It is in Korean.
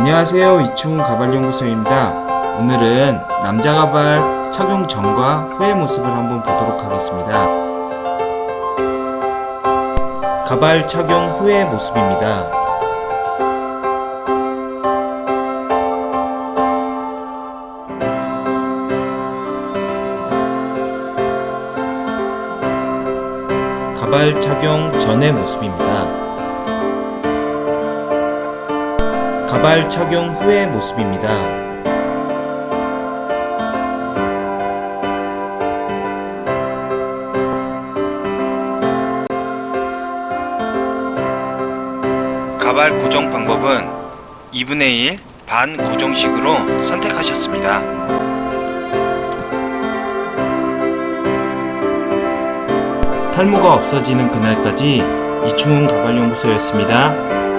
안녕하세요. 이충훈 가발연구소입니다. 오늘은 남자 가발 착용 전과 후의 모습을 한번 보도록 하겠습니다. 가발 착용 후의 모습입니다. 가발 착용 전의 모습입니다. 가발 착용 후의 모습입니다. 가발 고정 방법은 2분의 1 반 고정식으로 선택하셨습니다. 탈모가 없어지는 그날까지 이충훈 가발연구소였습니다.